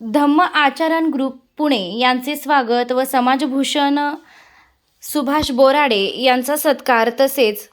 धम्म आचरण ग्रुप पुणे यांचे स्वागत व समाजभूषण सुभाष बोराडे यांचा सत्कार. तसेच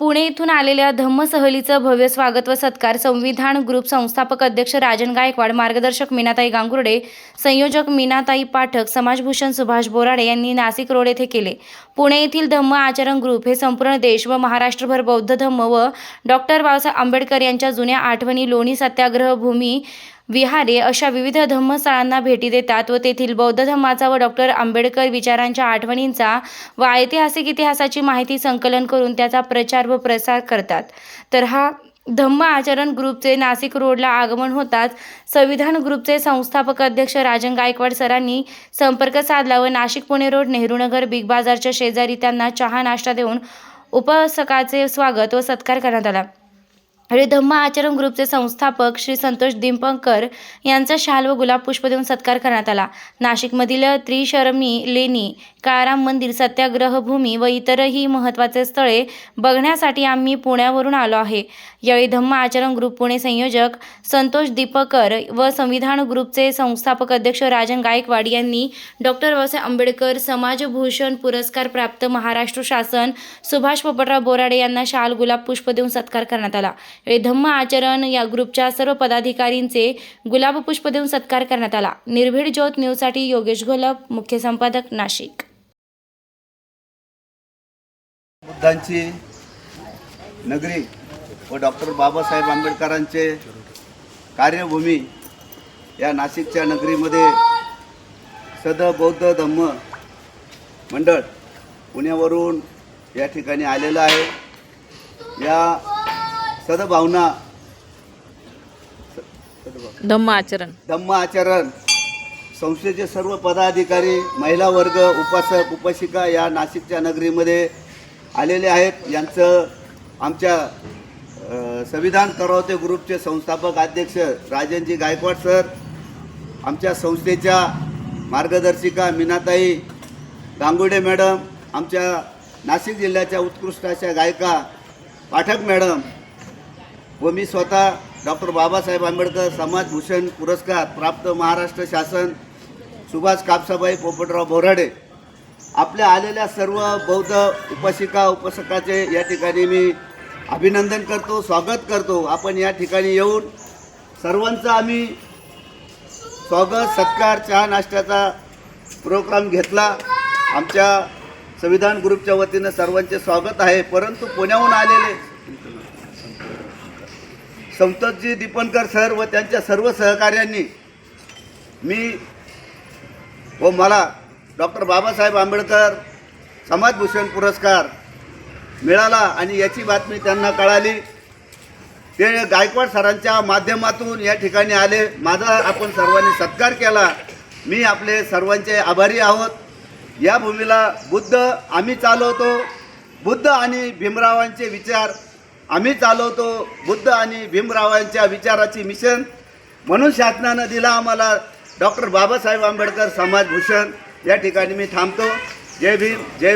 पुणे इथून आलेल्या धम्म सहलीचं भव्य स्वागत व सत्कार संविधान ग्रुप संस्थापक अध्यक्ष राजन गायकवाड मार्गदर्शक मीनाताई गांगुर्डे संयोजक मीनाताई पाठक समाजभूषण सुभाष बोराडे यांनी नाशिक रोड येथे केले. पुणे येथील धम्म आचरण ग्रुप हे संपूर्ण देश व महाराष्ट्रभर बौद्ध धम्म व डॉक्टर बाबासाहेब आंबेडकर यांच्या जुन्या आठवणी लोणी सत्याग्रह भूमी विहारे अशा विविध धम्मस्थळांना भेटी देतात व तेथील बौद्ध धम्माचा व डॉक्टर आंबेडकर विचारांच्या आठवणींचा व ऐतिहासिक इतिहासाची माहिती संकलन करून त्याचा प्रचार व प्रसार करतात. तर हा धम्म आचरण ग्रुपचे नाशिक रोडला आगमन होताच संविधान ग्रुपचे संस्थापक अध्यक्ष राजन गायकवाड सरांनी संपर्क साधला व नाशिक पुणे रोड नेहरूनगर बिग बाजारच्या शेजारी त्यांना चहा नाश्ता देऊन उपसकाचे स्वागत व सत्कार करण्यात आला. आणि धम्म आचरण ग्रुपचे संस्थापक श्री संतोष दिंपंकर यांचा शाल व गुलाब पुष्प देऊन सत्कार करण्यात आला. नाशिकमधील त्रिशरमी लेणी काळाराम मंदिर सत्याग्रह भूमी व इतरही महत्त्वाचे स्थळे बघण्यासाठी आम्ही पुण्यावरून आलो आहे. यावेळी धम्म आचरण ग्रुप पुणे संयोजक संतोष दीपकर व संविधान ग्रुपचे संस्थापक अध्यक्ष राजन गायकवाड यांनी डॉक्टर बाबासाहेब आंबेडकर समाजभूषण पुरस्कार प्राप्त महाराष्ट्र शासन सुभाष पोपटराव बोराडे यांना शाल गुलाब पुष्प देऊन सत्कार करण्यात आला. धम्म आचरण या ग्रुपच्या सर्व पदाधिकारींचे गुलाब पुष्प देऊन सत्कार करण्यात आला. निर्भीड ज्योत न्यूजसाठी योगेश घोलप मुख्य संपादक नाशिक. बुद्धांची नगरी व डॉक्टर बाबासाहेब आंबेडकरांचे कार्यभूमी या नाशिकच्या नगरीमध्ये सद बौद्ध धम्म मंडळ पुण्यावरून या ठिकाणी आलेलं आहे. या सदभावना धम्म आचरण. धम्म आचरण. संस्थेचे सर्व पदाधिकारी महिला वर्ग उपासक उपासिका या नाशिकच्या नगरीमध्ये आलेले आहेत. यांचं आमच्या संविधान करवते ग्रुपचे संस्थापक अध्यक्ष राजनजी गायकवाड सर आमच्या संस्थेच्या मार्गदर्शिका मीनाताई गांगुडे मॅडम आमच्या नाशिक जिल्ह्याच्या उत्कृष्ट अशा गायिका पाठक मॅडम व मी स्वतः डॉक्टर बाबासाहेब आंबेडकर समाजभूषण पुरस्कार प्राप्त महाराष्ट्र शासन सुभाष कापसाबाई पोपटराव बोराडे. आपल्या आलेल्या सर्व बौद्ध उपासिका उपासकाचे या ठिकाणी मी अभिनंदन करतो स्वागत करतो. आपण या ठिकाणी येऊन सर्वांचा आम्ही स्वागत सत्कार चहा नाश्त्याचा प्रोग्राम घेतला. आमच्या संविधान ग्रुपच्या वतीनं सर्वांचे स्वागत आहे. परंतु पुण्याहून आलेले संतोषजी दीपनकर सर व त्यांच्या सर्व सहकार्यांनी मी व मला डॉक्टर बाबासाहेब आंबेडकर समाजभूषण पुरस्कार मिळाला आणि याची बातमी त्यांना कळाली. ते गायकवाड सरांच्या माध्यमातून या ठिकाणी आले. माझा आपण सर्वांनी सत्कार केला. मी आपले सर्वांचे आभारी आहोत. या भूमीला बुद्ध आम्ही चालवतो. बुद्ध आणि भीमरावांचे विचार आम्ही चालवतो बुद्ध आणि भीमरावांच्या विचाराची मिशन. म्हणून शासनानं दिला आम्हाला डॉक्टर बाबासाहेब आंबेडकर समाजभूषण. या ठिकाणी मी थांबतो. जय भीम जय